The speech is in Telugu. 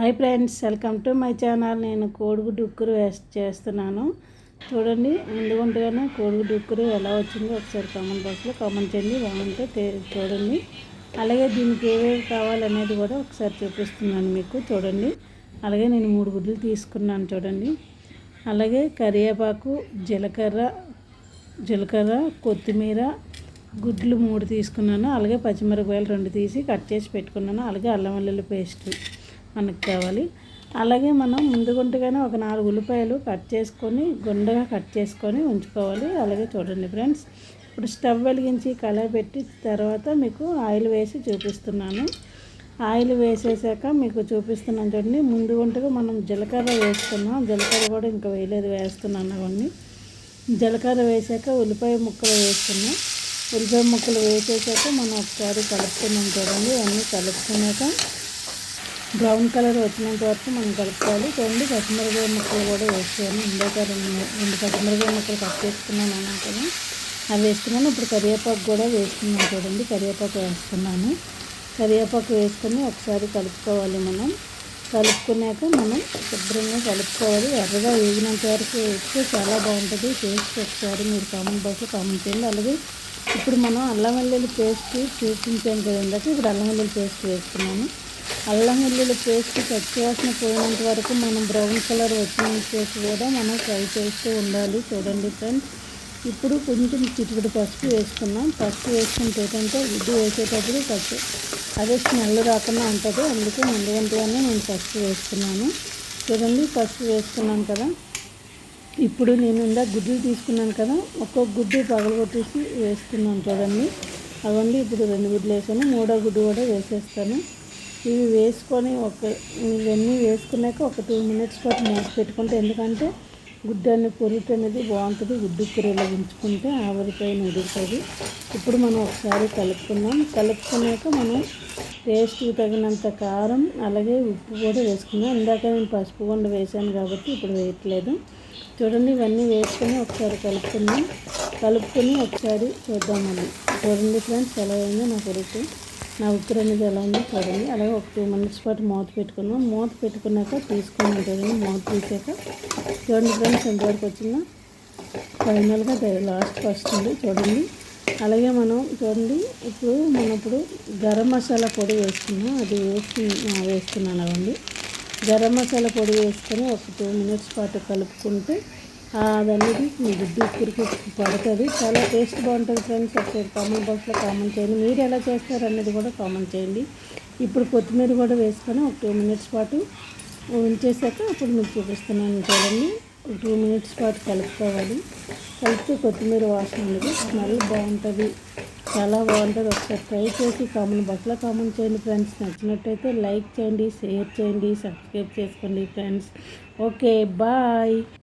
Hi friends welcome to my channel. నేను కోడిగుడ్డు ఉక్కురు వేస్ట్ చేస్తున్నాను. చూడండి ఎందుకుంటేనే కోడిగుడ్డు ఉక్కురు ఎలా వచ్చిందో ఒకసారి కామెంట్ బాక్స్లో కామెంట్ చేయండి బాగుంటే చూడండి. అలాగే దీనికి ఏవేవి కావాలనేది కూడా ఒకసారి చూపిస్తున్నాను మీకు చూడండి. అలాగే నేను మూడు గుడ్లు తీసుకున్నాను చూడండి. అలాగే కరివేపాకు జీలకర్ర జీలకర్ర కొత్తిమీర గుడ్లు మూడు తీసుకున్నాను. అలాగే పచ్చిమిరపకాయలు రెండు తీసి కట్ చేసి పెట్టుకున్నాను. అలాగే అల్లం వెల్లుల్లి పేస్ట్. మనకు కావాలి. అలాగే మనం ముందుగుంటగానే ఒక నాలుగు ఉల్లిపాయలు కట్ చేసుకొని గుండగా కట్ చేసుకొని ఉంచుకోవాలి. అలాగే చూడండి ఫ్రెండ్స్ ఇప్పుడు స్టవ్ వెలిగించి కళాయి పెట్టి తర్వాత మీకు ఆయిల్ వేసి చూపిస్తున్నాను. ఆయిల్ వేసేసాక మీకు చూపిస్తున్నాను చూడండి ముందు గుంటగా మనం జీలకర్ర వేసుకున్నాం. జీలకర్ర కూడా ఇంకా వేయలేదు వేస్తున్నాను అవన్నీ. జీలకర్ర వేసాక ఉల్లిపాయ ముక్కలు వేసుకున్నాం. ఉల్లిపాయ ముక్కలు వేసేసాక మనం ఒకసారి కలుపుకున్నాం చూడండి అన్నీ కలుపుకున్నాక బ్రౌన్ కలర్ వచ్చినంత వరకు మనం కలుపుకోవాలి. చూడండి పచ్చిమిరపకాయ ముక్కలు కూడా వేసాను ఇందాక రెండు రెండు పచ్చిమిరపకాయ ముక్కలు కట్ చేసుకున్నాను అన్నాను కదా. అవి వేసుకున్నాను. ఇప్పుడు కరివేపాకు కూడా వేసుకున్నాను చూడండి. కరివేపాకు వేస్తున్నాను. కరివేపాకు వేసుకొని ఒకసారి కలుపుకోవాలి మనం. కలుపుకున్నాక మనం శుభ్రంగా కలుపుకోవాలి. ఎర్రగా వేగినంత వరకు వేస్తే చాలా బాగుంటుంది. టేస్ట్ ఒకసారి మీరు కామెంట్ బాక్స్లో కామెంట్ చేయండి. అలాగే ఇప్పుడు మనం అల్లం వెల్లుల్లి పేస్ట్ చూపించాం కదా ఇందాక ఇప్పుడు అల్లం వెల్లుల్లి పేస్ట్ వేసుకున్నాను అల్లం వెల్లుల్లి పేస్ట్ పచ్చివాసన పోయినంత వరకు మనం బ్రౌన్ కలర్ వచ్చిన చేసి కూడా మనం ఫ్రై చేస్తూ ఉండాలి చూడండి ఫ్రెండ్స్. ఇప్పుడు కొంచెం చిటికడి పసుపు వేసుకున్నాం పసుపు వేసుకుంటే ఏంటంటే గుడ్డు వేసేటప్పుడు పసుపు అదే స్మెల్ రాకుండా ఉంటుంది. అందుకే ముందుగానే నేను పసుపు వేసుకున్నాను. చూడండి పసుపు వేసుకున్నాను కదా. ఇప్పుడు నేను ఇందా గుడ్లు తీసుకున్నాను కదా ఒక్కొక్క గుడ్డు పగలగొట్టేసి వేసుకున్నాను చూడండి. అవండి ఇప్పుడు రెండు గుడ్లు వేసాను. మూడో గుడ్డు కూడా వేసేస్తాను. ఇవి వేసుకొని ఒక ఇవన్నీ వేసుకున్నాక ఒక టూ మినిట్స్ పాటు మూసి పెట్టుకుంటే ఎందుకంటే గుడ్డు అనే పొరుటు అనేది బాగుంటుంది. గుడ్డు కూరలో ఉంచుకుంటే ఆవిరిపైన ఉడుకుతుంది. ఇప్పుడు మనం ఒకసారి కలుపుకుందాం. కలుపుకున్నాక మనం టేస్ట్కి తగినంత కారం అలాగే ఉప్పు కూడా వేసుకుందాం. ఇందాక నేను పసుపు కొండ వేసాను కాబట్టి ఇప్పుడు వేయట్లేదు. చూడండి ఇవన్నీ వేసుకొని ఒకసారి కలుపుకుందాం. కలుపుకొని ఒకసారి చూద్దామని చూడండి ఫ్రెండ్స్ ఎలా అయిందో నా కొరకు నా ఉప్పు అనేది ఎలా ఉందో చూడండి అలాగే ఒక టూ మినిట్స్ పాటు మూత పెట్టుకున్నాం. మూత పెట్టుకున్నాక తీసుకున్నాం ఉంటుంది మూత తీసాక చూడండి ఫ్రెండ్స్ ఎంతవరకు వచ్చిందో. ఫైనల్గా లాస్ట్కి వస్తుంది చూడండి. అలాగే మనం చూడండి ఇప్పుడు మనం ఇప్పుడు గరం మసాలా పొడి వేసుకున్నాం. అది వేసి వేస్తున్నాను అవండి గరం మసాలా పొడి వేసుకొని ఒక టూ మినిట్స్ పాటు కలుపుకుంటే అదనేది మీ గుడ్డు ఉప్పురికి పడుతుంది. చాలా టేస్ట్ బాగుంటుంది ఫ్రెండ్స్. ఒకసారి కామెంట్ బాక్స్లో కామెంట్ చేయండి. మీరు ఎలా చేస్తారు అనేది కూడా కామెంట్ చేయండి. ఇప్పుడు కొత్తిమీర కూడా వేసుకొని ఒక టూ మినిట్స్ పాటు ఉంచేసాక అప్పుడు మీకు చూపిస్తున్నాను చూడండి. టూ మినిట్స్ పాటు కలుపుకోవాలి. కలిపితే కొత్తిమీర వాసన ఉండదు స్మెల్ బాగుంటుంది. చాలా బాగుంటుంది. ఒకసారి ట్రై చేసి కామెంట్ బాక్స్లో కామెంట్ చేయండి ఫ్రెండ్స్. నచ్చినట్టయితే లైక్ చేయండి షేర్ చేయండి సబ్స్క్రైబ్ చేసుకోండి ఫ్రెండ్స్. Okay bye